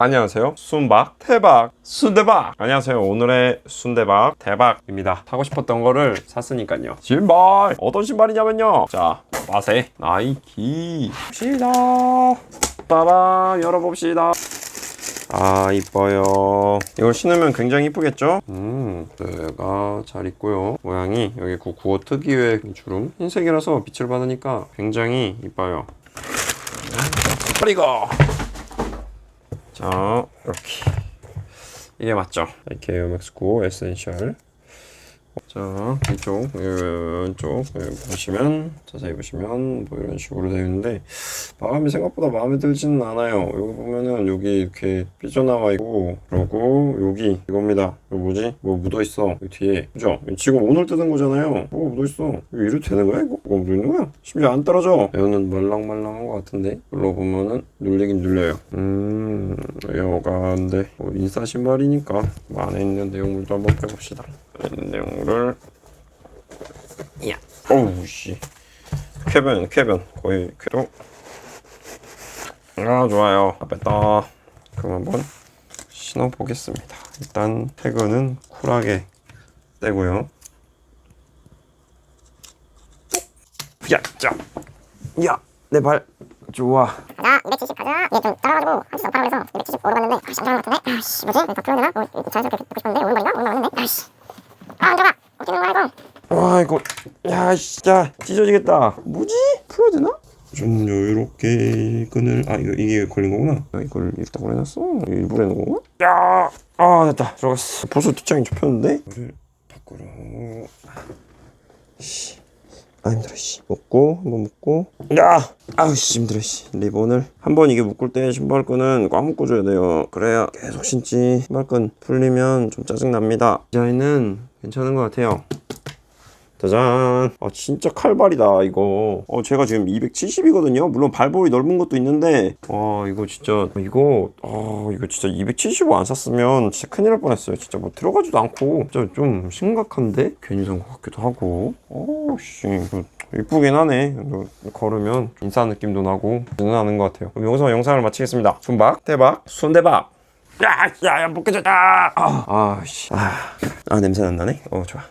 안녕하세요. 순박 대박 순대박. 안녕하세요. 오늘의 순대박 대박입니다. 사고 싶었던 거를 샀으니까요. 신발 어떤 신발이냐면요. 자 맛에 나이키. 봅시다. 빠밤 열어봅시다. 아 이뻐요 이걸 신으면 굉장히 이쁘겠죠? 음 내가 잘 있고요 모양이 여기 구- 구호 특유의 주름 흰색이라서 빛을 받으니까 굉장히 이뻐요 그리고 자 이렇게. 이게 맞죠? 이렇게 에어맥스9 에센셜. 자 이쪽 여기 보시면 자세히 보시면 뭐 이런 식으로 되어 있는데 마음이 생각보다 마음에 들지는 않아요. 여기 보면은 여기 이렇게 삐져나와 있고 그리고 여기 이겁니다. 이거 뭐지? 뭐 묻어 있어. 여기 뒤에. 그죠? 지금 오늘 뜯은 거잖아요. 뭐가 묻어 있어. 이거 이래도 되는 거야? 이거? 뭐가 묻어 있는 거야? 심지어 안 떨어져. 이거는 말랑말랑한 것 같은데? 눌러 보면은 눌리긴 눌려요. 음 여간데 뭐 인싸 신발이니까 뭐 안에 있는 내용물도 한번 빼봅시다. 내용물을 야. 어우 씨. 쾌변 쾌변. 거의 쾌도 아 좋아요. 다 뺐다. 그럼 한번 신어 보겠습니다. 일단 태그는 쿨하게 떼고요. 야자 야내 발. 좋아 가자 270 가자 이게 좀 따라가지고 한치 더 파라 그래서 270 오르봤는데 아씨 엄청 같은데? 아씨 뭐지? 더 풀어야 되나? 어, 자연스럽게 뱉고 싶었는데 오른발인가? 오른발 맞는데? 아씨. 아안 들어가 어떻게 되는 거야 이거. 와 이거 야 진짜 찢어지겠다. 뭐지? 풀어야 되나? 좀 여유롭게 끈을 아 이거 이게 걸린 거구나. 아, 이걸 이렇게 해놨어? 일부러 해놓은 건가? 야아 됐다. 들어갔어. 벌써 뒷장이 접혔는데? 이거를 밖으로. 씨. 아 힘들어 씨. 묶고 한번 묶고. 야! 아우 씨 힘들어 씨. 리본을 한번 이게 묶을 때 신발끈은 꽉 묶어 줘야 돼요. 그래야 계속 신지. 신발끈 풀리면 좀 짜증 납니다. 디자인은 괜찮은 것 같아요 짜잔. 아 진짜 칼발이다 이거. 어 제가 지금 270이거든요. 물론 발볼이 넓은 것도 있는데 와 이거 진짜 이거 아 이거 진짜 275안 샀으면 진짜 큰일 날 뻔했어요. 진짜 뭐 들어가지도 않고. 진짜 좀 심각한데? 괜히 산 것 같기도 하고. 어씨 이거 이쁘긴 하네. 걸으면 인싸 느낌도 나고 나는 것 같아요. 그럼 여기서 영상을 마치겠습니다. 순박 대박 순대박 야야야 벗겨졌다. 아, 아, 냄새 안 나네? 어 좋아